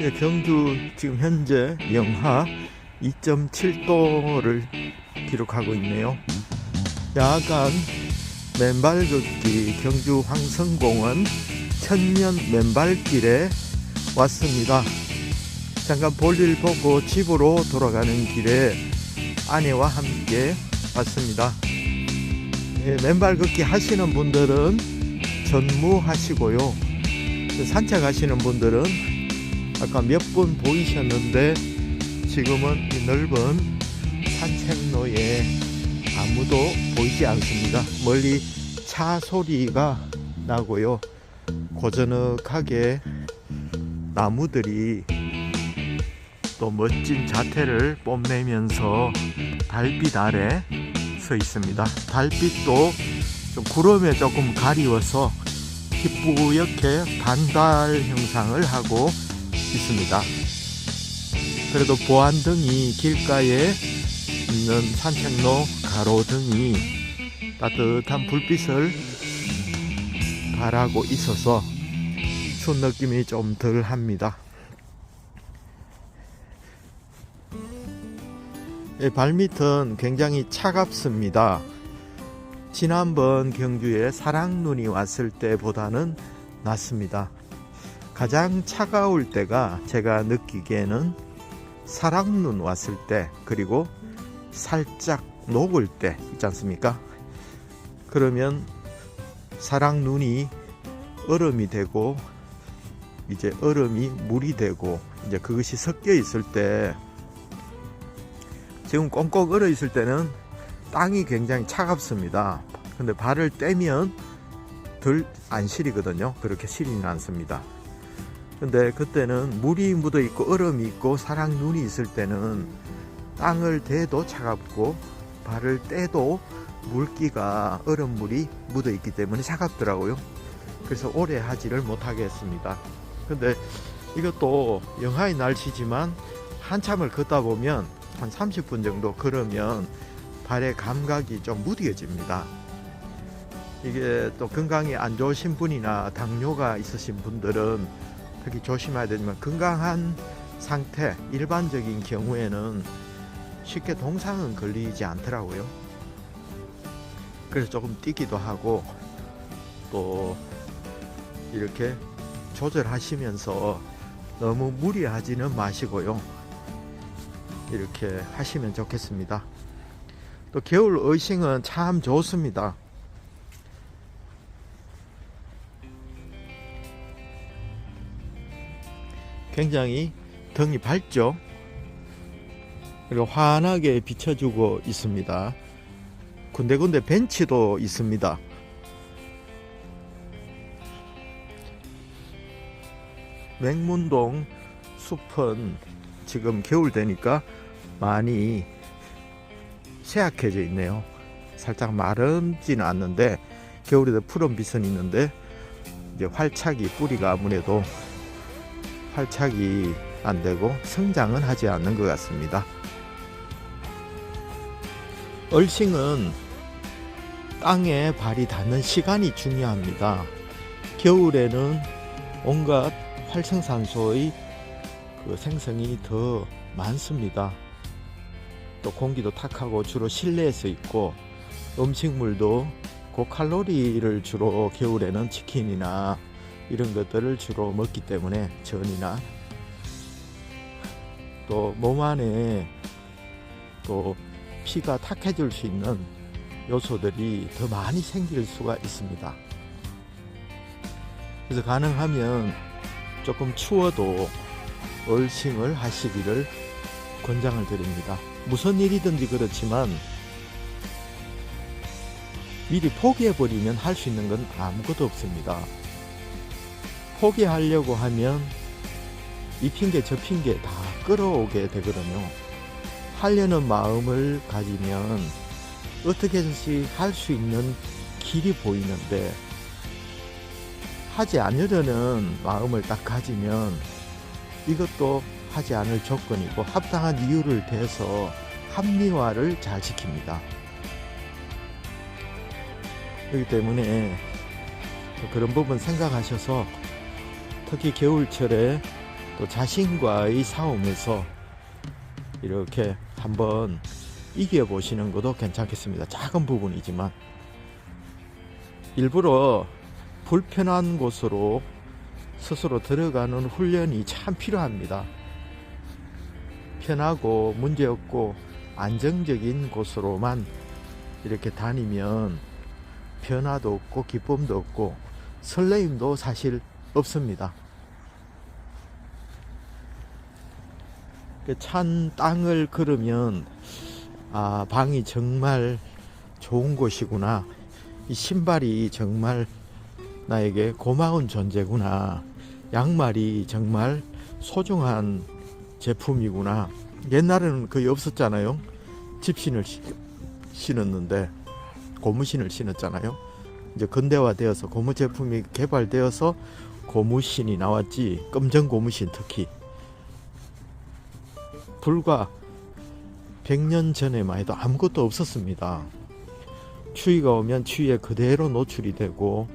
예, 경주 지금 현재 영하 2.7도를 기록하고 있네요. 야간 맨발 걷기 경주 황성공원 천년 맨발길에 왔습니다. 잠깐 볼일 보고 집으로 돌아가는 길에 아내와 함께 왔습니다. 예, 맨발 걷기 하시는 분들은 전무하시고요. 산책하시는 분들은 아까 몇 분 보이셨는데 지금은 이 넓은 산책로에 아무도 보이지 않습니다. 멀리 차 소리가 나고요. 고저넉하게 나무들이 또 멋진 자태를 뽐내면서 달빛 아래 서 있습니다. 달빛도 좀 구름에 조금 가리워서 희뿌옇게 반달 형상을 하고 있습니다. 그래도 보안등이 길가에 있는 산책로 가로등이 따뜻한 불빛을 발하고 있어서 추운 느낌이 좀 덜 합니다. 예, 발밑은 굉장히 차갑습니다. 지난번 경주에 사랑눈이 왔을 때보다는 낫습니다. 가장 차가울 때가 제가 느끼기에는 사랑눈 왔을 때 그리고 살짝 녹을 때 있지 않습니까? 그러면 사랑눈이 얼음이 되고 이제 얼음이 물이 되고 이제 그것이 섞여 있을 때 지금 꽁꽁 얼어 있을 때는 땅이 굉장히 차갑습니다. 근데 발을 떼면 덜 안 시리거든요. 그렇게 시리는 않습니다. 근데 그때는 물이 묻어 있고 얼음이 있고 사랑 눈이 있을 때는 땅을 대도 차갑고 발을 떼도 물기가 얼음물이 묻어 있기 때문에 차갑더라고요. 그래서 오래 하지를 못하겠습니다. 근데 이것도 영하의 날씨지만 한참을 걷다 보면 한 30분 정도 걸으면 발의 감각이 좀 무뎌집니다. 이게 또 건강이 안 좋으신 분이나 당뇨가 있으신 분들은 특히 조심해야 되지만 건강한 상태, 일반적인 경우에는 쉽게 동상은 걸리지 않더라고요. 그래서 조금 뛰기도 하고 또 이렇게 조절하시면서 너무 무리하지는 마시고요. 이렇게 하시면 좋겠습니다. 또 겨울 의싱은 참 좋습니다. 굉장히 등이 밝죠. 그리고 환하게 비춰주고 있습니다. 군데군데 벤치도 있습니다. 맹문동 숲은 지금 겨울 되니까 많이 쇠약해져 있네요. 살짝 마르지는 않는데 겨울에도 푸른 빛은 있는데 이제 활착이 뿌리가 아무래도 활착이 안 되고 성장은 하지 않는 것 같습니다. 얼싱은 땅에 발이 닿는 시간이 중요합니다. 겨울에는 온갖 활성산소의 그 생성이 더 많습니다. 또 공기도 탁하고 주로 실내에서 있고 음식물도 고칼로리를 주로 겨울에는 치킨이나 이런 것들을 주로 먹기 때문에 전이나 또 몸 안에 또 피가 탁해질 수 있는 요소들이 더 많이 생길 수가 있습니다. 그래서 가능하면 조금 추워도 얼싱을 하시기를 권장을 드립니다. 무슨 일이든지 그렇지만 미리 포기해버리면 할 수 있는 건 아무것도 없습니다. 포기하려고 하면 이 핑계 저 핑계 다 끌어오게 되거든요. 하려는 마음을 가지면 어떻게든지 할 수 있는 길이 보이는데 하지 않으려는 마음을 딱 가지면 이것도 하지 않을 조건이고 합당한 이유를 대서 합리화를 잘 지킵니다. 그렇기 때문에 그런 부분 생각하셔서 특히 겨울철에 또 자신과의 싸움에서 이렇게 한번 이겨보시는 것도 괜찮겠습니다. 작은 부분이지만 일부러 불편한 곳으로 스스로 들어가는 훈련이 참 필요합니다. 편하고 문제없고 안정적인 곳으로만 이렇게 다니면 변화도 없고 기쁨도 없고 설레임도 사실 없습니다. 찬 땅을 걸으면 아 방이 정말 좋은 곳이구나. 이 신발이 정말 나에게 고마운 존재구나. 양말이 정말 소중한 제품이구나. 옛날에는 거의 없었잖아요. 집신을 시- 신었는데 고무신을 신었잖아요. 이제 근대화되어서 고무 제품이 개발되어서 고무신이 나왔지. 검정 고무신 특히 불과 100년 전에만 해도 아무것도 없었습니다. 추위가 오면 추위에 그대로 노출이 되고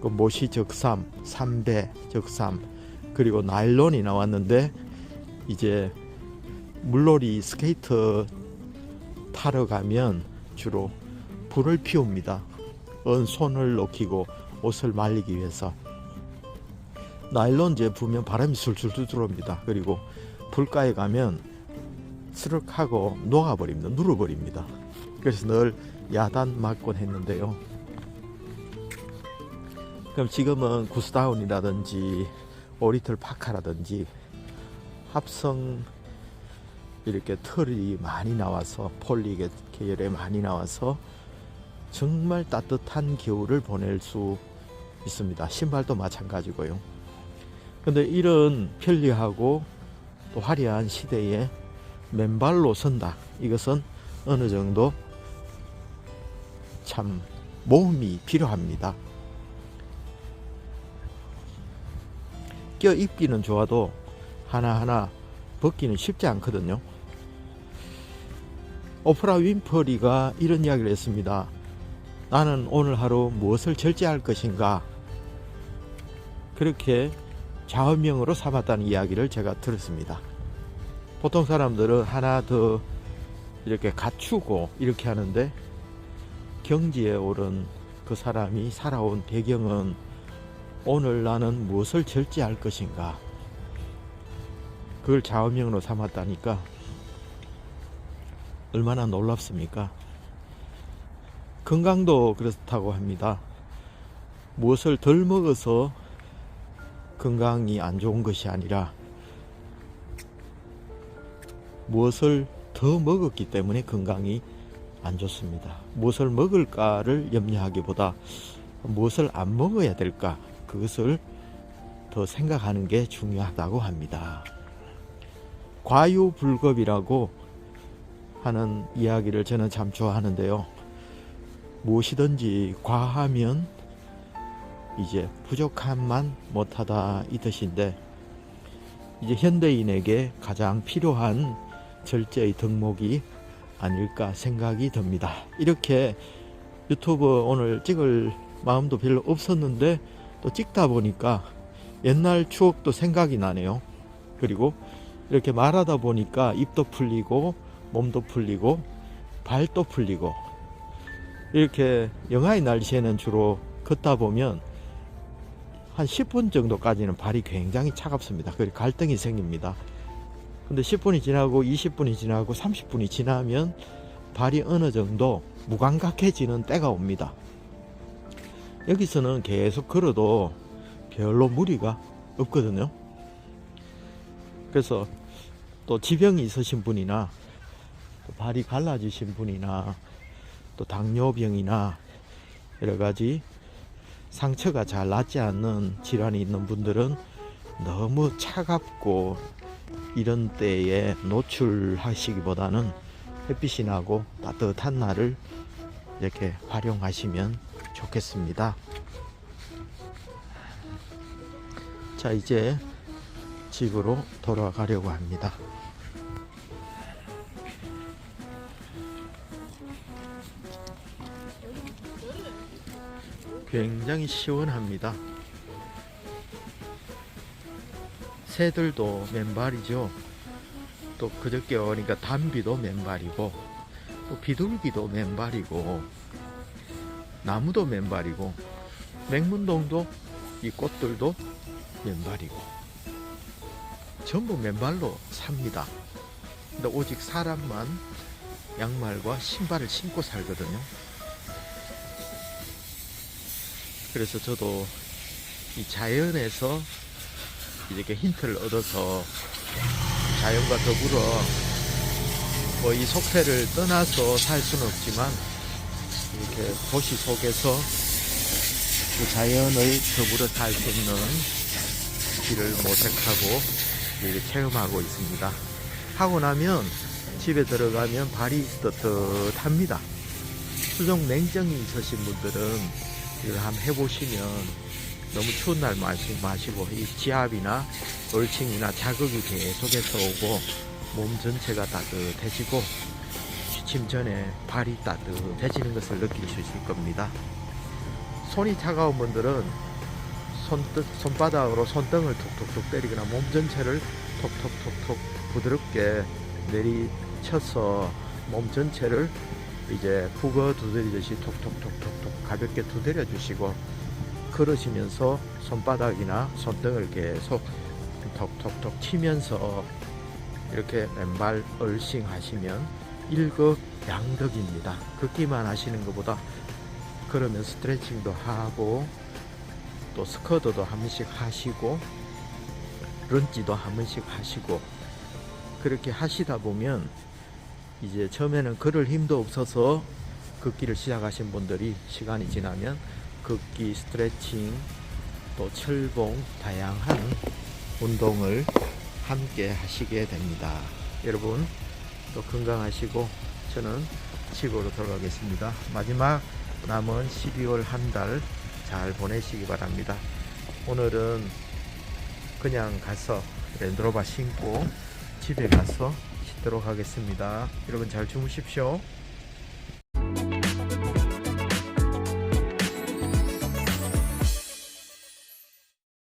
그 모시 적삼, 삼배 적삼 그리고 나일론이 나왔는데 이제 물놀이 스케이트 타러 가면 주로 불을 피웁니다. 언 손을 녹이고 옷을 말리기 위해서 나일론 제품은 바람이 술술 들어옵니다. 그리고 불가에 가면 스륵하고 녹아버립니다. 눌어버립니다. 그래서 늘 야단 맞곤 했는데요. 그럼 지금은 구스다운이라든지 오리틀 파카라든지 합성 이렇게 털이 많이 나와서 폴리 계열에 많이 나와서 정말 따뜻한 겨울을 보낼 수 있습니다. 신발도 마찬가지고요. 근데 이런 편리하고 또 화려한 시대에 맨발로 선다. 이것은 어느 정도 참 모험이 필요합니다. 껴 입기는 좋아도 하나하나 벗기는 쉽지 않거든요. 오프라 윈퍼리가 이런 이야기를 했습니다. 나는 오늘 하루 무엇을 절제할 것인가? 그렇게 좌우명으로 삼았다는 이야기를 제가 들었습니다. 보통 사람들은 하나 더 이렇게 갖추고 이렇게 하는데 경지에 오른 그 사람이 살아온 배경은 오늘 나는 무엇을 절제할 것인가 그걸 좌우명으로 삼았다니까 얼마나 놀랍습니까? 건강도 그렇다고 합니다. 무엇을 덜 먹어서 건강이 안 좋은 것이 아니라 무엇을 더 먹었기 때문에 건강이 안 좋습니다. 무엇을 먹을까를 염려하기보다 무엇을 안 먹어야 될까 그것을 더 생각하는 게 중요하다고 합니다. 과유불급이라고 하는 이야기를 저는 참 좋아하는데요. 무엇이든지 과하면 이제 부족함만 못하다 이 뜻인데 이제 현대인에게 가장 필요한 절제의 덕목이 아닐까 생각이 듭니다. 이렇게 유튜브 오늘 찍을 마음도 별로 없었는데 또 찍다 보니까 옛날 추억도 생각이 나네요. 그리고 이렇게 말하다 보니까 입도 풀리고 몸도 풀리고 발도 풀리고 이렇게 영하의 날씨에는 주로 걷다 보면 한 10분 정도까지는 발이 굉장히 차갑습니다. 그리고 갈등이 생깁니다. 근데 10분이 지나고 20분이 지나고 30분이 지나면 발이 어느 정도 무감각해지는 때가 옵니다. 여기서는 계속 걸어도 별로 무리가 없거든요. 그래서 또 지병이 있으신 분이나 또 발이 갈라지신 분이나 또 당뇨병이나 여러 가지 상처가 잘 낫지 않는 질환이 있는 분들은 너무 차갑고 이런 때에 노출하시기보다는 햇빛이 나고 따뜻한 날을 이렇게 활용하시면 좋겠습니다. 자, 이제 집으로 돌아가려고 합니다. 굉장히 시원합니다. 새들도 맨발이죠. 또 그저께 오니까 담비도 맨발이고 또 비둘기도 맨발이고 나무도 맨발이고 맹문동도 이 꽃들도 맨발이고 전부 맨발로 삽니다. 근데 오직 사람만 양말과 신발을 신고 살거든요. 그래서 저도 이 자연에서 이렇게 힌트를 얻어서 자연과 더불어 뭐 이 속세를 떠나서 살 수는 없지만 이렇게 도시 속에서 그 자연을 더불어 살 수 있는 길을 모색하고 이렇게 체험하고 있습니다. 하고 나면 집에 들어가면 발이 뜨뜻합니다. 수족 냉정이 있으신 분들은 이걸 한번 해보시면 너무 추운 날 마시, 마시고 이 지압이나 얼칭이나 자극이 계속해서 오고 몸 전체가 따뜻해지고 취침 전에 발이 따뜻해지는 것을 느낄 수 있을 겁니다. 손이 차가운 분들은 손등, 손바닥으로 손등을 톡톡톡 때리거나 몸 전체를 톡톡톡톡 부드럽게 내리쳐서 몸 전체를 이제 북어 두드리듯이 톡톡톡톡톡 가볍게 두드려 주시고 걸으시면서 손바닥이나 손등을 계속 톡톡톡 치면서 이렇게 맨발 얼싱 하시면 일거양득입니다. 걷기만 하시는 것보다 그러면 스트레칭도 하고 또 스쿼트도 한 번씩 하시고 런지도 한 번씩 하시고 그렇게 하시다 보면 이제 처음에는 걸을 힘도 없어서 걷기를 시작하신 분들이 시간이 지나면 걷기, 스트레칭, 또 철봉 다양한 운동을 함께 하시게 됩니다. 여러분 또 건강하시고 저는 집으로 돌아가겠습니다. 마지막 남은 12월 한 달 잘 보내시기 바랍니다. 오늘은 그냥 가서 랜드로바 신고 집에 가서 쉬도록 하겠습니다. 여러분 잘 주무십시오.